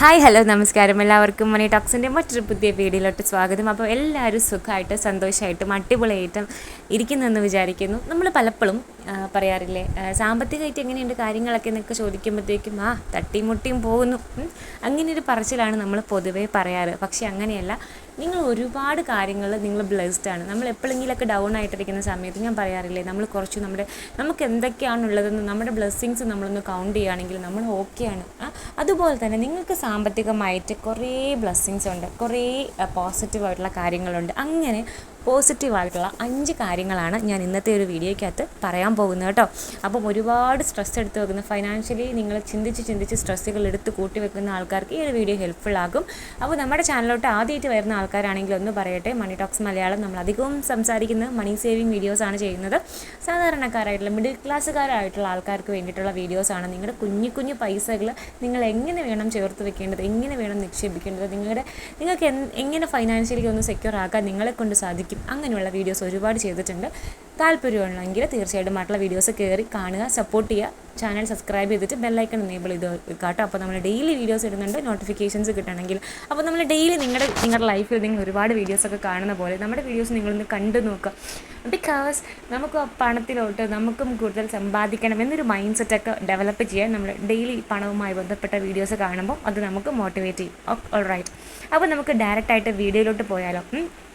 Hi hello നമസ്കാരം. എല്ലാവർക്കും മണി ടോക്സിന്റെ മറ്റൊരു പുതിയ വീഡിയോയിലോട്ട് സ്വാഗതം. അപ്പോൾ എല്ലാവരും സുഖമായിട്ട് സന്തോഷമായിട്ടും അടിപൊളിയായിട്ടും ഇരിക്കുന്നെന്ന് വിചാരിക്കുന്നു. നമ്മൾ പലപ്പോഴും പറയാറില്ലേ സാമ്പത്തികമായിട്ട് എങ്ങനെയുണ്ട് കാര്യങ്ങളൊക്കെ എന്നൊക്കെ ചോദിക്കുമ്പോഴത്തേക്കും ആ തട്ടിമുട്ടിയും പോകുന്നു. അങ്ങനെയൊരു പറച്ചിലാണ് നമ്മൾ പൊതുവേ പറയാറ്. പക്ഷേ അങ്ങനെയല്ല. നിങ്ങൾ ഒരുപാട് കാര്യങ്ങൾ നിങ്ങൾ ബ്ലെസ്ഡ് ആണ്. നമ്മൾ എപ്പോഴെങ്കിലൊക്കെ ഡൗൺ ആയിട്ടിരിക്കുന്ന സമയത്ത് ഞാൻ പറയാറില്ലേ നമ്മൾ കുറച്ച് നമ്മുടെ നമുക്ക് എന്തൊക്കെയാണുള്ളതെന്ന് നമ്മുടെ ബ്ലെസ്സിങ്സ് നമ്മളൊന്ന് കൗണ്ട് ചെയ്യുകയാണെങ്കിൽ നമ്മൾ ഓക്കെയാണ് അതുപോലെ തന്നെ നിങ്ങൾക്ക് സാമ്പത്തികമായിട്ട് കുറേ ബ്ലെസ്സിങ്സ് ഉണ്ട്. കുറേ പോസിറ്റീവായിട്ടുള്ള കാര്യങ്ങളുണ്ട്. അങ്ങനെ പോസിറ്റീവായിട്ടുള്ള അഞ്ച് കാര്യങ്ങളാണ് ഞാൻ ഇന്നത്തെ ഒരു വീഡിയോയ്ക്കകത്ത് പറയാൻ പോകുന്നത് കേട്ടോ. അപ്പം ഒരുപാട് സ്ട്രെസ് എടുത്ത് വെക്കുന്ന ഫൈനാൻഷ്യലി നിങ്ങൾ ചിന്തിച്ച് ചിന്തിച്ച് സ്ട്രെസ്സുകൾ എടുത്ത് കൂട്ടി വെക്കുന്ന ആൾക്കാർക്ക് ഈ ഒരു വീഡിയോ ഹെൽപ്ഫുൾ ആകും. അപ്പോൾ നമ്മുടെ ചാനലിലോട്ട് ആദ്യമായിട്ട് വരുന്ന ആൾക്കാരാണെങ്കിൽ ഒന്ന് പറയട്ടെ മണി ടോക്സ് മലയാളം നമ്മൾ അധികവും സംസാരിക്കുന്ന മണി സേവിങ് വീഡിയോസ് ആണ് ചെയ്യുന്നത്. സാധാരണക്കാരായിട്ടുള്ള മിഡിൽ ക്ലാസ്സുകാരായിട്ടുള്ള ആൾക്കാർക്ക് വേണ്ടിയിട്ടുള്ള വീഡിയോസാണ് നിങ്ങളുടെ കുഞ്ഞു കുഞ്ഞു പൈസകൾ നിങ്ങൾ എങ്ങനെ വേണം ചേർത്ത് വെക്കേണ്ടത് എങ്ങനെ വേണം നിക്ഷേപിക്കേണ്ടത് നിങ്ങളുടെ നിങ്ങൾക്ക് എങ്ങനെ ഫൈനാൻഷ്യലി ഒന്ന് സെക്യൂർ ആക്കാൻ നിങ്ങളെ കൊണ്ട് സാധിക്കും. അങ്ങനെയുള്ള വീഡിയോസ് ഒരുപാട് ചെയ്തിട്ടുണ്ട്. താല്പര്യമുണ്ടെങ്കിൽ തീർച്ചയായിട്ടും മറ്റുള്ള വീഡിയോസ് കയറി കാണുക സപ്പോർട്ട് ചെയ്യുക. ചാനൽ സബ്സ്ക്രൈബ് ചെയ്തിട്ട് ബെല്ലൈക്കൺ എനേബിൾ ചെയ്ത് കേട്ടോ. അപ്പോൾ നമ്മൾ ഡെയിലി വീഡിയോസ് ഇടുന്നുണ്ട് നോട്ടിഫിക്കേഷൻസ് കിട്ടണമെങ്കിൽ. അപ്പോൾ നമ്മൾ ഡെയിലി നിങ്ങളുടെ നിങ്ങളുടെ ലൈഫിൽ നിങ്ങൾ ഒരുപാട് വീഡിയോസൊക്കെ കാണുന്ന പോലെ നമ്മുടെ വീഡിയോസ് നിങ്ങളൊന്ന് കണ്ടു നോക്കുക. ബിക്കോസ് നമുക്ക് പണത്തിലോട്ട് നമുക്കും കൂടുതൽ സമ്പാദിക്കണം എന്നൊരു മൈൻഡ് സെറ്റൊക്കെ ഡെവലപ്പ് ചെയ്യാൻ നമ്മൾ ഡെയിലി പണവുമായി ബന്ധപ്പെട്ട വീഡിയോസ് കാണുമ്പോൾ അത് നമുക്ക് മോട്ടിവേറ്റ് ചെയ്യും. ഓൾ റൈറ്റ് അപ്പോൾ നമുക്ക് ഡയറക്റ്റായിട്ട് വീഡിയോയിലോട്ട് പോയാലോ.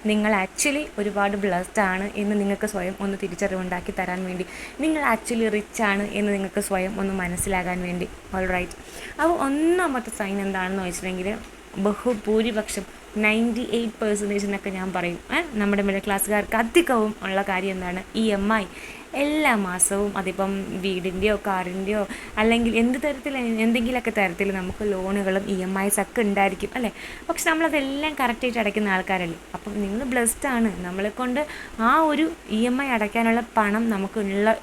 നിങ്ങൾ ആക്ച്വലി ഒരുപാട് ബ്ലസ്ഡ് ആണ് എന്ന് നിങ്ങൾക്ക് സ്വയം ഒന്ന് തിരിച്ചറിവുണ്ടാക്കി തരാൻ വേണ്ടി. നിങ്ങൾ ആക്ച്വലി റിച്ച് ആണ് എന്ന് നിങ്ങൾക്ക് സ്വയം ഒന്ന് മനസ്സിലാകാൻ വേണ്ടി. ഓൾ റൈറ്റ് അപ്പോൾ ഒന്നാമത്തെ സൈൻ എന്താണെന്ന് വെച്ചിട്ടുണ്ടെങ്കിൽ ബഹുഭൂരിപക്ഷം നയന്റി എയ്റ്റ് പെർസെന്റേജ് എന്നൊക്കെ ഞാൻ പറയും. നമ്മുടെ മിഡിൽ ക്ലാസ്സുകാർക്ക് അധികവും ഉള്ള കാര്യം എന്താണ്? ഇ എം ഐ എല്ലാ മാസവും അതിപ്പം വീടിന്റെയോ കാറിന്റെയോ അല്ലെങ്കിൽ എന്ത് തരത്തിൽ എന്തെങ്കിലുമൊക്കെ തരത്തിൽ നമുക്ക് ലോണുകളും ഇ എം ഐസ് ഒക്കെ ഉണ്ടായിരിക്കും അല്ലേ? പക്ഷെ നമ്മളതെല്ലാം കറക്റ്റായിട്ട് അടയ്ക്കുന്ന ആൾക്കാരല്ലേ? അപ്പം നിങ്ങൾ ബ്ലെസ്ഡ് ആണ് നമ്മളെ കൊണ്ട് ആ ഒരു ഇ എം ഐ അടയ്ക്കാനുള്ള പണം നമുക്ക് ഉള്ള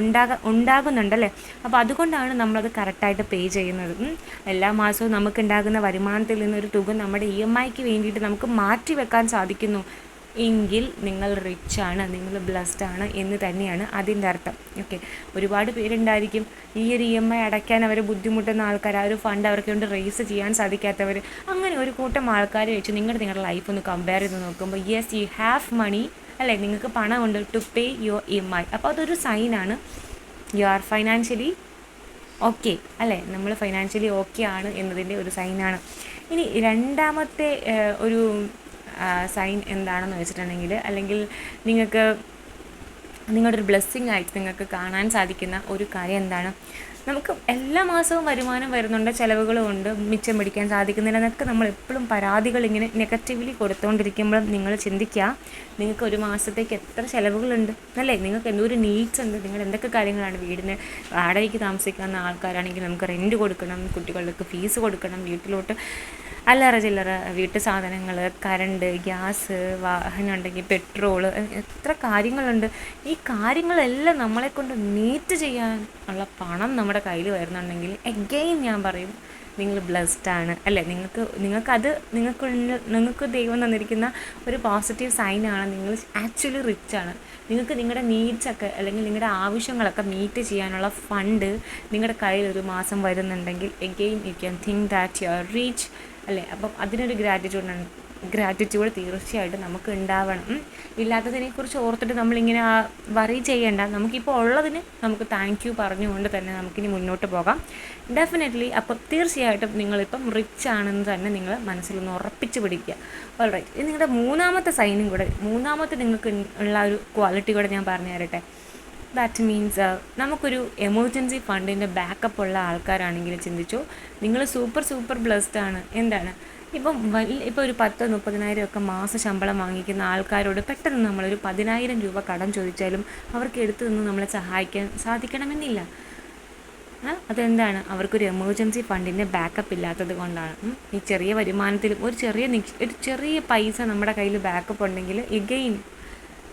ഉണ്ടാക ഉണ്ടാകുന്നുണ്ടല്ലേ അപ്പോൾ അതുകൊണ്ടാണ് നമ്മളത് കറക്റ്റായിട്ട് പേ ചെയ്യുന്നത്. എല്ലാ മാസവും നമുക്ക് ഉണ്ടാകുന്ന വരുമാനത്തിൽ നിന്നൊരു തുക നമ്മുടെ ഇ എം ഐക്ക് വേണ്ടിയിട്ട് നമുക്ക് മാറ്റി വെക്കാൻ സാധിക്കുന്നു. എങ്കിൽ നിങ്ങൾ റിച്ച് ആണ് നിങ്ങൾ ബ്ലസ്ഡ് ആണ് എന്ന് തന്നെയാണ് അതിന്റെ അർത്ഥം. ഓക്കെ ഒരുപാട് പേരുണ്ടായിരിക്കും ഈ ഒരു ഇ എം ഐ അടയ്ക്കാൻ അവർ ബുദ്ധിമുട്ടുന്ന ആൾക്കാർ ആ ഒരു ഫണ്ട് അവർക്ക് കൊണ്ട് റേസ് ചെയ്യാൻ സാധിക്കാത്തവർ അങ്ങനെ ഒരു കൂട്ടം ആൾക്കാരെ വെച്ച് നിങ്ങളുടെ നിങ്ങളുടെ ലൈഫ് ഒന്ന് കമ്പയർ ചെയ്ത് നോക്കുമ്പോൾ യെസ് യു ഹാവ് മണി അല്ലേ? നിങ്ങൾക്ക് പണമുണ്ട് to pay your E M I അപ്പോൾ അതൊരു സൈനാണ് യു ആർ ഫൈനാൻഷ്യലി ഓക്കെ അല്ലേ? നമ്മൾ ഫൈനാൻഷ്യലി ഓക്കെ ആണ് എന്നതിന്റെ ഒരു സൈനാണ് ഇനി രണ്ടാമത്തെ ഒരു സൈൻ എന്താണെന്ന് വെച്ചിട്ടുണ്ടെങ്കിൽ അല്ലെങ്കിൽ നിങ്ങൾക്ക് നിങ്ങളുടെ ഒരു ബ്ലെസ്സിങ് ആയിട്ട് നിങ്ങൾക്ക് കാണാൻ സാധിക്കുന്ന ഒരു കാര്യം എന്താണ്? നമുക്ക് എല്ലാ മാസവും വരുമാനം വരുന്നുണ്ട് ചിലവുകളും ഉണ്ട് മിച്ചം പിടിക്കാൻ സാധിക്കുന്നില്ല എന്നൊക്കെ നമ്മൾ എപ്പോഴും പരാതികൾ ഇങ്ങനെ നെഗറ്റീവ്ലി കൊടുത്തുകൊണ്ടിരിക്കുമ്പോൾ നിങ്ങൾ ചിന്തിക്കുക നിങ്ങൾക്ക് ഒരു മാസത്തേക്ക് എത്ര ചിലവുകളുണ്ട് അല്ലേ? നിങ്ങൾക്ക് എന്തൊരു നീഡ്സ് ഉണ്ട് നിങ്ങൾ എന്തൊക്കെ കാര്യങ്ങളാണ് വീടിന് വാടകയ്ക്ക് താമസിക്കുന്ന ആൾക്കാരാണെങ്കിൽ നമുക്ക് റെന്റ് കൊടുക്കണം കുട്ടികൾക്ക് ഫീസ് കൊടുക്കണം വീട്ടിലോട്ട് അല്ലറ ചില്ലറ വീട്ടു സാധനങ്ങൾ കറണ്ട് ഗ്യാസ് വാഹനം ഉണ്ടെങ്കിൽ പെട്രോൾ എത്ര കാര്യങ്ങളുണ്ട്. ഈ കാര്യങ്ങളെല്ലാം നമ്മളെ കൊണ്ട് മീറ്റ് ചെയ്യാൻ ഉള്ള പണം നമ്മുടെ കയ്യിൽ വരുന്നുണ്ടെങ്കിൽ എഗെയിൻ ഞാൻ പറയും നിങ്ങൾ ബ്ലെസ്ഡ് ആണ്. അല്ലേ നിങ്ങൾക്ക് നിങ്ങൾക്കത് നിങ്ങൾക്ക് നിങ്ങൾക്ക് ദൈവം തന്നിരിക്കുന്ന ഒരു പോസിറ്റീവ് സൈനാണ് നിങ്ങൾ ആക്ച്വലി റിച്ച് ആണ്. നിങ്ങൾക്ക് നിങ്ങളുടെ നീഡ്സൊക്കെ അല്ലെങ്കിൽ നിങ്ങളുടെ ആവശ്യങ്ങളൊക്കെ മീറ്റ് ചെയ്യാനുള്ള ഫണ്ട് നിങ്ങളുടെ കയ്യിൽ ഒരു മാസം വരുന്നുണ്ടെങ്കിൽ again you can think that you are reach അല്ലേ? അപ്പം അതിനൊരു ഗ്രാറ്റിറ്റ്യൂഡ് ഗ്രാറ്റിറ്റ്യൂഡ് തീർച്ചയായിട്ടും നമുക്ക് ഉണ്ടാവണം. ഇല്ലാത്തതിനെക്കുറിച്ച് ഓർത്തിട്ട് നമ്മളിങ്ങനെ വറി ചെയ്യേണ്ട. നമുക്കിപ്പോൾ ഉള്ളതിന് നമുക്ക് താങ്ക് യു പറഞ്ഞുകൊണ്ട് തന്നെ നമുക്കിനി മുന്നോട്ട് പോകാം. ഡെഫിനറ്റ്ലി അപ്പോൾ തീർച്ചയായിട്ടും നിങ്ങളിപ്പം റിച്ച് ആണെന്ന് തന്നെ നിങ്ങൾ മനസ്സിലൊന്ന് ഉറപ്പിച്ച് പിടിക്കുക. ഓൾറൈറ്റ് ഇത് നിങ്ങളുടെ മൂന്നാമത്തെ സൈനും കൂടെ മൂന്നാമത്തെ നിങ്ങൾക്ക് ഉള്ള ഒരു ക്വാളിറ്റി കൂടെ ഞാൻ പറഞ്ഞു തരട്ടെ ദാറ്റ് മീൻസ് നമുക്കൊരു എമർജൻസി ഫണ്ടിന്റെ ബാക്കപ്പ് ഉള്ള ആൾക്കാരാണെങ്കിൽ ചിന്തിച്ചു. നിങ്ങൾ സൂപ്പർ സൂപ്പർ ബ്ലെസ്ഡ് ആണ്. എന്താണ്? ഇപ്പം വലിയ ഇപ്പോൾ ഒരു പത്ത് മുപ്പതിനായിരം ഒക്കെ മാസ ശമ്പളം വാങ്ങിക്കുന്ന ആൾക്കാരോട് പെട്ടെന്ന് നമ്മളൊരു പതിനായിരം രൂപ കടം ചോദിച്ചാലും അവർക്ക് എടുത്തു നിന്ന് നമ്മളെ സഹായിക്കാൻ സാധിക്കണമെന്നില്ല. അതെന്താണ്? അവർക്കൊരു എമർജൻസി ഫണ്ടിന്റെ ബാക്കപ്പ് ഇല്ലാത്തത് കൊണ്ടാണ്. ഈ ചെറിയ വരുമാനത്തിലും ഒരു ചെറിയ ഒരു ചെറിയ പൈസ നമ്മുടെ കയ്യിൽ ബാക്കപ്പ് ഉണ്ടെങ്കിൽ എഗെയിൻ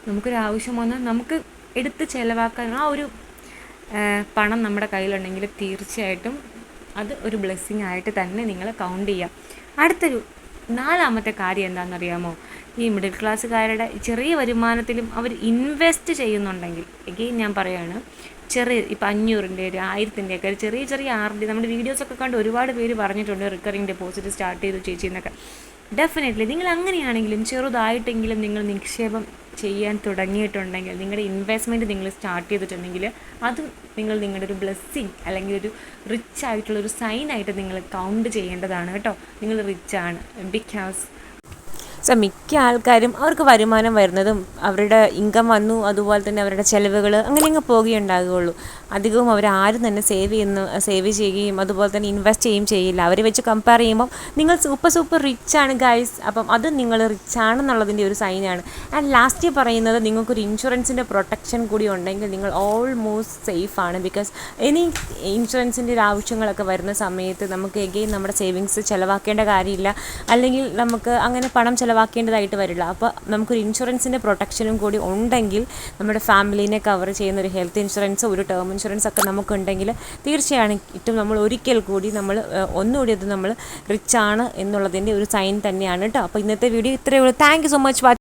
നമുക്കൊരു ആവശ്യം വന്നാൽ നമുക്ക് എടുത്ത് ചിലവാക്കാൻ ആ ഒരു പണം നമ്മുടെ കയ്യിലുണ്ടെങ്കിൽ തീർച്ചയായിട്ടും അത് ഒരു ബ്ലെസ്സിങ് ആയിട്ട് തന്നെ നിങ്ങൾ കൗണ്ട് ചെയ്യാം. അടുത്തൊരു നാലാമത്തെ കാര്യം എന്താണെന്നറിയാമോ? ഈ മിഡിൽ ക്ലാസ്സുകാരുടെ ചെറിയ വരുമാനത്തിലും അവർ ഇൻവെസ്റ്റ് ചെയ്യുന്നുണ്ടെങ്കിൽ എഗെയിൻ ഞാൻ പറയുകയാണ് ചെറിയ ഇപ്പം അഞ്ഞൂറിന്റെ ഒരു ആയിരത്തിന്റെ ഒക്കെ ചെറിയ ചെറിയ ആർ ഡി നമ്മുടെ വീഡിയോസൊക്കെ കണ്ട് ഒരുപാട് പേര് പറഞ്ഞിട്ടുണ്ട് റിക്കറിങ് ഡെപ്പോസിറ്റ് സ്റ്റാർട്ട് ചെയ്തു ചേച്ചി എന്നൊക്കെ. ഡെഫിനറ്റ്ലി നിങ്ങൾ അങ്ങനെയാണെങ്കിലും ചെറുതായിട്ടെങ്കിലും നിങ്ങൾ നിക്ഷേപം ചെയ്യാൻ തുടങ്ങിയിട്ടുണ്ടെങ്കിൽ നിങ്ങളുടെ ഇൻവെസ്റ്റ്മെന്റ് നിങ്ങൾ സ്റ്റാർട്ട് ചെയ്തിട്ടുണ്ടെങ്കിൽ അത് നിങ്ങൾ നിങ്ങളുടെ ഒരു ബ്ലെസ്സിങ് അല്ലെങ്കിൽ ഒരു റിച്ച് ആയിട്ടുള്ള ഒരു സൈനായിട്ട് നിങ്ങൾ കൗണ്ട് ചെയ്യേണ്ടതാണ് കേട്ടോ. നിങ്ങൾ റിച്ച് ആണ്. ബിക്കോസ് സോ മിക്ക ആൾക്കാരും അവർക്ക് വരുമാനം വരുന്നതും അവരുടെ ഇൻകം വന്നു അതുപോലെ തന്നെ അവരുടെ ചിലവുകൾ അങ്ങനെ അങ്ങ് പോകുകയുണ്ടാകുകയുള്ളൂ അധികവും അവർ ആരും തന്നെ സേവ് ചെയ്യുന്ന സേവ് ചെയ്യുകയും അതുപോലെ തന്നെ ഇൻവെസ്റ്റ് ചെയ്യുകയും ചെയ്യില്ല. അവരെ വെച്ച് കമ്പയർ ചെയ്യുമ്പോൾ നിങ്ങൾ സൂപ്പർ സൂപ്പർ റിച്ച് ആണ് ഗൈസ് അപ്പം അത് നിങ്ങൾ റിച്ച് ആണെന്നുള്ളതിന്റെ ഒരു സൈനാണ് ആൻഡ് ലാസ്റ്റ് പറയുന്നത് നിങ്ങൾക്കൊരു ഇൻഷുറൻസിന്റെ പ്രൊട്ടക്ഷൻ കൂടി ഉണ്ടെങ്കിൽ നിങ്ങൾ ഓൾമോസ്റ്റ് സേഫ് ആണ്. ബിക്കോസ് എനി ഇൻഷുറൻസിന്റെ ഒരു ആവശ്യങ്ങളൊക്കെ വരുന്ന സമയത്ത് നമുക്ക് എഗെയിൻ നമ്മുടെ സേവിങ്സ് ചിലവാക്കേണ്ട കാര്യമില്ല. അല്ലെങ്കിൽ നമുക്ക് അങ്ങനെ പണം ചിലവാക്കേണ്ടതായിട്ട് വരില്ല. അപ്പോൾ നമുക്കൊരു ഇൻഷുറൻസിന്റെ പ്രൊട്ടക്ഷനും കൂടി ഉണ്ടെങ്കിൽ നമ്മുടെ ഫാമിലീനെ കവർ ചെയ്യുന്ന ഒരു ഹെൽത്ത് ഇൻഷുറൻസ് ഒരു ടേം ഇൻഷുറൻസ് ഒക്കെ നമുക്കുണ്ടെങ്കിൽ തീർച്ചയായിട്ടും നമ്മൾ ഒരിക്കൽ കൂടി നമ്മൾ ഒന്നുകൂടി അത് നമ്മൾ റിച്ചാണ് എന്നുള്ളതിന്റെ ഒരു സൈൻ തന്നെയാണ് കേട്ടോ അപ്പോൾ ഇന്നത്തെ വീഡിയോ ഇത്രയേ ഉള്ളൂ. Thank you so much